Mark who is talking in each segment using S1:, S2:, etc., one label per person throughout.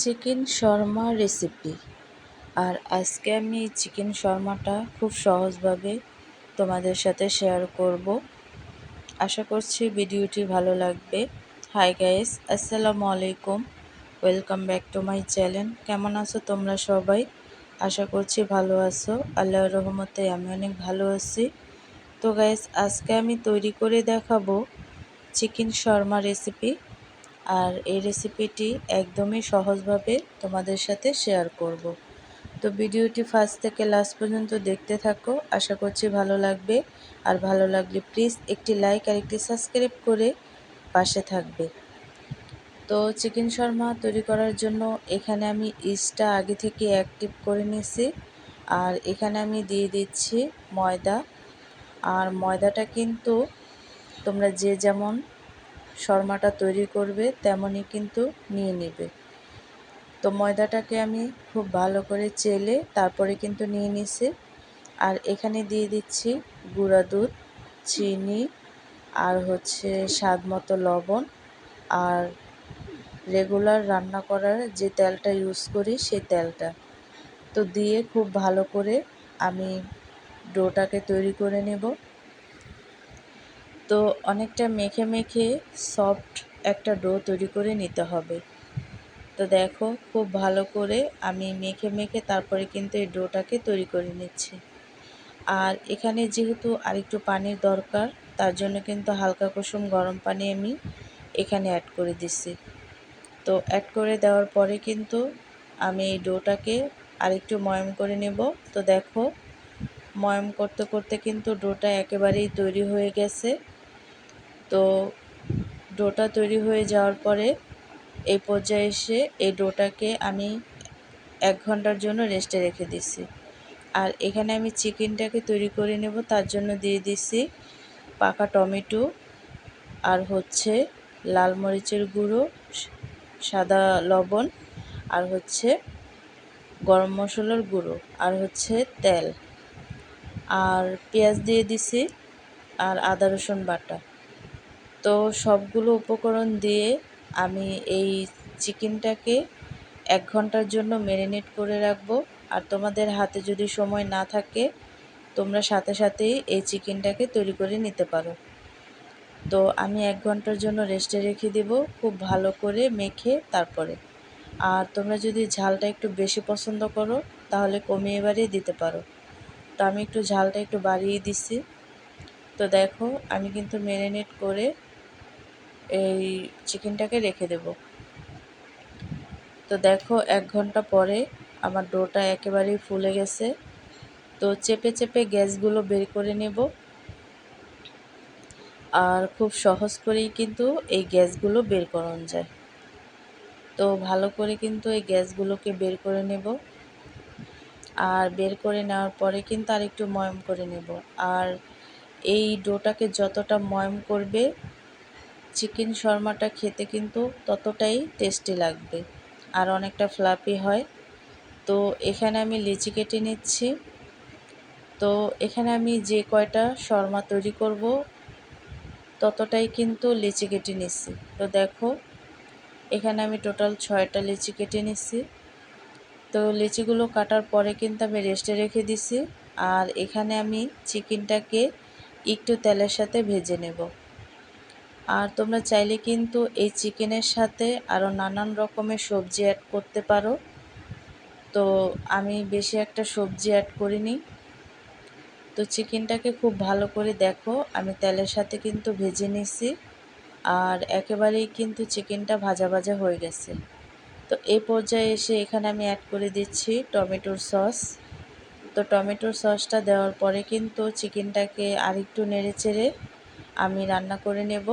S1: Chicken Sharma recipe আর আজকে আমি chicken শর্মাটা খুব সহজভাবে তোমাদের সাথে শেয়ার করব। আশা করছি ভিডিওটি ভালো লাগবে। হাই গাইস আসসালামু আলাইকুম। Welcome back to my channel কেমন আছো তোমরা সবাই? আশা করছি ভালো আছো। আল্লাহর রহমতে আমি অনেক ভালো আছি। তো গাইস আজকে আমি তৈরি করে দেখাবো চিকেন শর্মা রেসিপি আর এই রেসিপিটি একদমই সহজভাবে তোমাদের সাথে শেয়ার করব। তো ভিডিওটি ফার্স্ট থেকে লাস্ট পর্যন্ত দেখতে থাকো। আশা করছি ভালো লাগবে। আর ভালো লাগলে প্লিজ একটি লাইক আর একটি সাবস্ক্রাইব করে পাশে থাকবে। তো চিকেন শর্মা তৈরি করার জন্য এখানে আমি ইস্টটা আগে থেকে অ্যাক্টিভ করে নিয়েছি। আর এখানে আমি দিয়ে দিচ্ছি ময়দা। আর ময়দাটা কিন্তু তোমরা যে যেমন শর্মাটা তৈরি করবে, তেমনই কিন্তু নিয়ে নেবে। তো ময়দাটাকে আমি খুব ভালো করে চেলে তারপরে কিন্তু নিয়ে নিছি। আর এখানে দিয়ে দিচ্ছি গুঁড়া দুধ, চিনি আর হচ্ছে স্বাদ মতো লবণ। আর রেগুলার রান্না করার যে তেলটা ইউজ করি সেই তেলটা। তো দিয়ে খুব ভালো করে আমি ডোটাকে তৈরি করে নেব। তো অনেকটা মেখে মেখে সফট একটা ডো তৈরি করে নিতে হবে। তো দেখো, খুব ভালো করে আমি মেখে মেখে তারপরে কিন্তু এই ডোটাকে তৈরি করে নিচ্ছি। আর এখানে যেহেতু আরেকটু পানির দরকার, তার জন্য কিন্তু হালকা কুসুম গরম পানি আমি এখানে অ্যাড করে দিচ্ছি। তো অ্যাড করে দেওয়ার পরে কিন্তু আমি এই ডোটাকে আরেকটু ময়ম করে নেব। তো দেখো, ময়ম করতে করতে কিন্তু ডোটা একেবারেই তৈরি হয়ে গেছে। তো ডোটা তৈরি হয়ে যাওয়ার পরে এই পর্যায়ে এসে এই ডোটাকে আমি এক ঘণ্টার জন্য রেস্টে রেখে দিছি। আর এখানে আমি চিকেনটাকে তৈরি করে নেব, তার জন্য দিয়ে দিছি পাকা টমেটো আর হচ্ছে লাল মরিচের গুঁড়ো সাদা লবণ আর হচ্ছে গরম মশলার গুঁড়ো আর হচ্ছে তেল। আর পেঁয়াজ দিয়ে দিছি আর আদা রসুন বাটা। তো সবগুলো উপকরণ দিয়ে আমি এই চিকেনটাকে এক ঘণ্টার জন্য ম্যারিনেট করে রাখব। আর তোমাদের হাতে যদি সময় না থাকে, তোমরা সাথে সাথেই এই চিকেনটাকে তৈরি করে নিতে পারো। তো আমি এক ঘণ্টার জন্য রেস্টে রেখে দেব খুব ভালো করে মেখে তারপরে। আর তোমরা যদি ঝালটা একটু বেশি পছন্দ করো, তাহলে কমিয়ে বাড়িয়ে দিতে পারো। তো আমি একটু ঝালটা একটু বাড়িয়ে দিছি তো দেখো, আমি কিন্তু ম্যারিনেট করে এই চিকেনটাকে রেখে দেব। তো দেখো, এক ঘণ্টা পরে আমার ডোটা একেবারেই ফুলে গেছে। তো চেপে চেপে গ্যাসগুলো বের করে নেব। আর খুব সহজ করেই কিন্তু এই গ্যাসগুলো বের করানো যায়। তো ভালো করে কিন্তু এই গ্যাসগুলোকে বের করে নেব। আর বের করে নেওয়ার পরে কিন্তু আর একটু ময়ম করে নেব। আর এই ডোটাকে যতটা ময়ম করবে চিকেন শর্মাটা খেতে কিন্তু ততটাই টেস্টি লাগবে। আর অনেকটা ফ্লাপি হয়। তো এখানে আমি লিচি কেটে নিচ্ছি। তো এখানে আমি যে কয়টা শর্মা তৈরি করব, ততটাই কিন্তু লিচি কেটে নিচ্ছি। তো দেখো, এখানে আমি টোটাল ছয়টা লিচি কেটে নিচ্ছি। তো লিচিগুলো কাটার পরে কিন্তু আমি রেস্টে রেখে দিছি আর এখানে আমি চিকেনটাকে একটু তেলের সাথে ভেজে নেব। আর তোমরা চাইলে কিন্তু এই চিকেনের সাথে আরও নানান রকমের সবজি অ্যাড করতে পারো। তো আমি বেশি একটা সবজি অ্যাড করিনি। তো চিকেনটাকে খুব ভালো করে দেখো, আমি তেলের সাথে কিন্তু ভেজে নিছি আর একেবারেই কিন্তু চিকেনটা ভাজা ভাজা হয়ে গেছে। তো এই পর্যায়ে এসে এখানে আমি অ্যাড করে দিচ্ছি টমেটোর সস। তো টমেটোর সসটা দেওয়ার পরে কিন্তু চিকেনটাকে আরেকটু নেড়ে চেড়ে আমি রান্না করে নেব।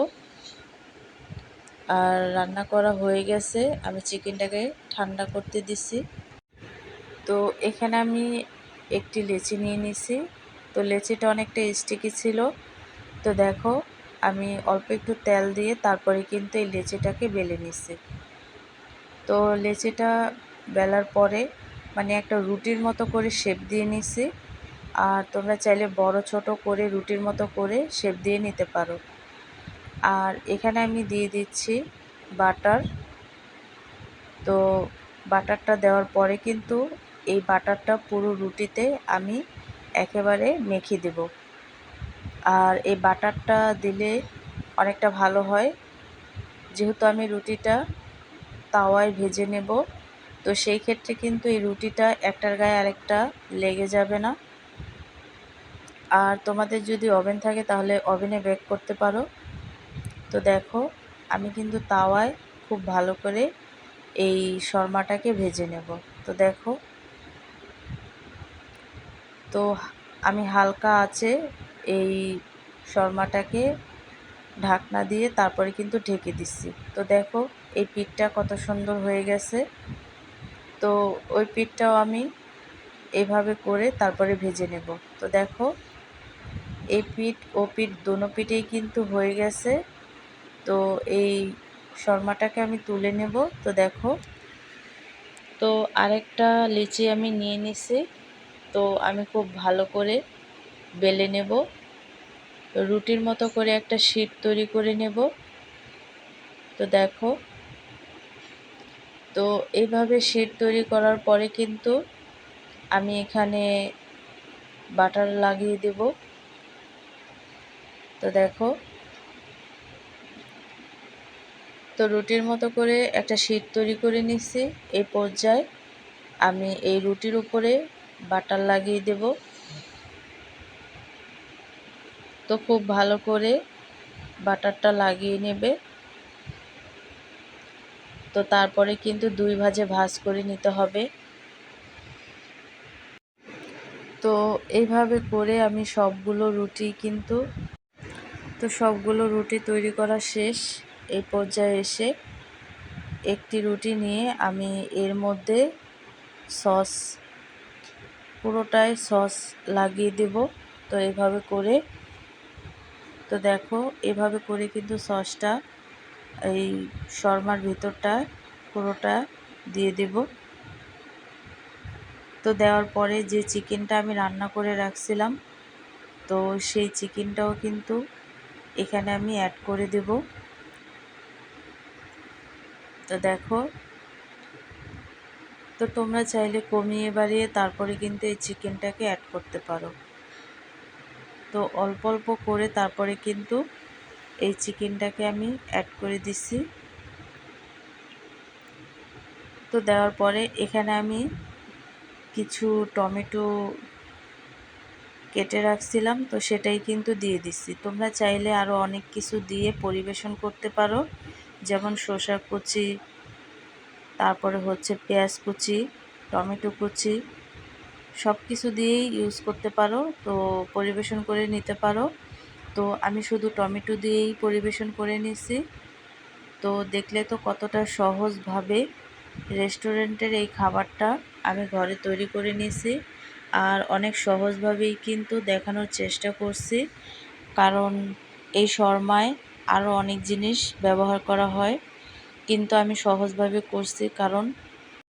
S1: আর রান্না করা হয়ে গেছে। আমি চিকেনটাকে ঠান্ডা করতে দিছি। তো এখানে আমি একটি লেচি নিয়ে নিছি। তো লেচিটা অনেকটা স্টিকি ছিল। তো দেখো, আমি অল্প একটু তেল দিয়ে তারপরে কিন্তু এই লেচিটাকে বেলে নিছি। তো লেচিটা বেলার পরে মানে একটা রুটির মতো করে শেপ দিয়ে নিছি। আর তোমরা চাইলে বড় ছোট করে রুটির মতো করে শেপ দিয়ে নিতে পারো। আর এখানে আমি দিয়ে দিচ্ছি বাটার। তো বাটারটা দেওয়ার পরে কিন্তু এই বাটারটা পুরো রুটিতে আমি একেবারে মেখে দেব। আর এই বাটারটা দিলে অনেকটা ভালো হয়। যেহেতু আমি রুটিটা তাওয়ায় ভেজে নেব, তো সেই ক্ষেত্রে কিন্তু এই রুটিটা একটার গায়ে আরেকটা লেগে যাবে না। আর তোমাদের যদি ওভেন থাকে তাহলে ওভেনে বেক করতে পারো। তো দেখো, আমি কিন্তু তাওয়ায় খুব ভালো করে এই শর্মাটাকে ভেজে নেব। তো দেখো, তো আমি হালকা আছে এই শর্মাটাকে ঢাকনা দিয়ে তারপরে কিন্তু ঢেকে দিচ্ছি। তো দেখো, এই পিঠটা কত সুন্দর হয়ে গেছে। তো ওই পিঠটাও আমি এভাবে করে তারপরে ভেজে নেব। তো দেখো, এই পিঠ ও পিঠ দোনো পিঠেই কিন্তু হয়ে গেছে। তো এই শর্মাটাকে আমি তুলে নেব। তো দেখো, তো আরেকটা লিচি আমি নিয়ে নিছি। তো আমি খুব ভালো করে বেলে নেব। রুটির মতো করে একটা শীট তৈরি করে নেব। তো দেখো, তো এইভাবে শীট তৈরি করার পরে কিন্তু আমি এখানে বাটার লাগিয়ে দেব। তো দেখো তো রুটির মতো করে একটা শীত তৈরি করে নিচ্ছি এই পর্যায়ে আমি এই রুটির উপরে বাটার লাগিয়ে দেব। তো খুব ভালো করে বাটারটা লাগিয়ে নেবে। তো তারপরে কিন্তু দুই ভাজে ভাজ করে নিতে হবে। তো এইভাবে করে আমি সবগুলো রুটি কিন্তু, তো সবগুলো রুটি তৈরি করা শেষ। এই পর্যায়ে এসে একটি রুটি নিয়ে আমি এর মধ্যে সস, পুরোটাই সস লাগিয়ে দেব। তো এভাবে করে, তো দেখো, এভাবে করে কিন্তু সসটা এই শর্মার ভিতরটা পুরোটা দিয়ে দেব। তো দেওয়ার পরে যে চিকেনটা আমি রান্না করে রাখছিলাম, তো সেই চিকেনটাও কিন্তু এখানে আমি অ্যাড করে দেব। তো দেখো। তো তোমরা চাইলে কমিয়ে বাড়িয়ে তারপরে কিন্তু এই চিকেনটাকে অ্যাড করতে পারো। তো অল্প অল্প করে তারপরে কিন্তু এই চিকেনটাকে আমি অ্যাড করে দিচ্ছি তো দেওয়ার পরে এখানে আমি কিছু টমেটো কেটে রাখছিলাম, তো সেটাই কিন্তু দিয়ে দিচ্ছি তোমরা চাইলে আরও অনেক কিছু দিয়ে পরিবেশন করতে পারো। যেমন শসা কুচি, তারপরে হচ্ছে পেঁয়াজ কুচি, টমেটো কুচি সব কিছু দিয়েই ইউজ করতে পারো, তো পরিবেশন করে নিতে পারো। তো আমি শুধু টমেটো দিয়েই পরিবেশন করে নিছি। তো দেখলে তো কতটা সহজভাবে রেস্টুরেন্টের এই খাবারটা আমি ঘরে তৈরি করে নিয়েছি আর অনেক সহজভাবেই কিন্তু দেখানোর চেষ্টা করছি। কারণ এই শর্মায় আরও অনেক জিনিস ব্যবহার করা হয়। কিন্তু আমি সহজভাবে করছি কারণ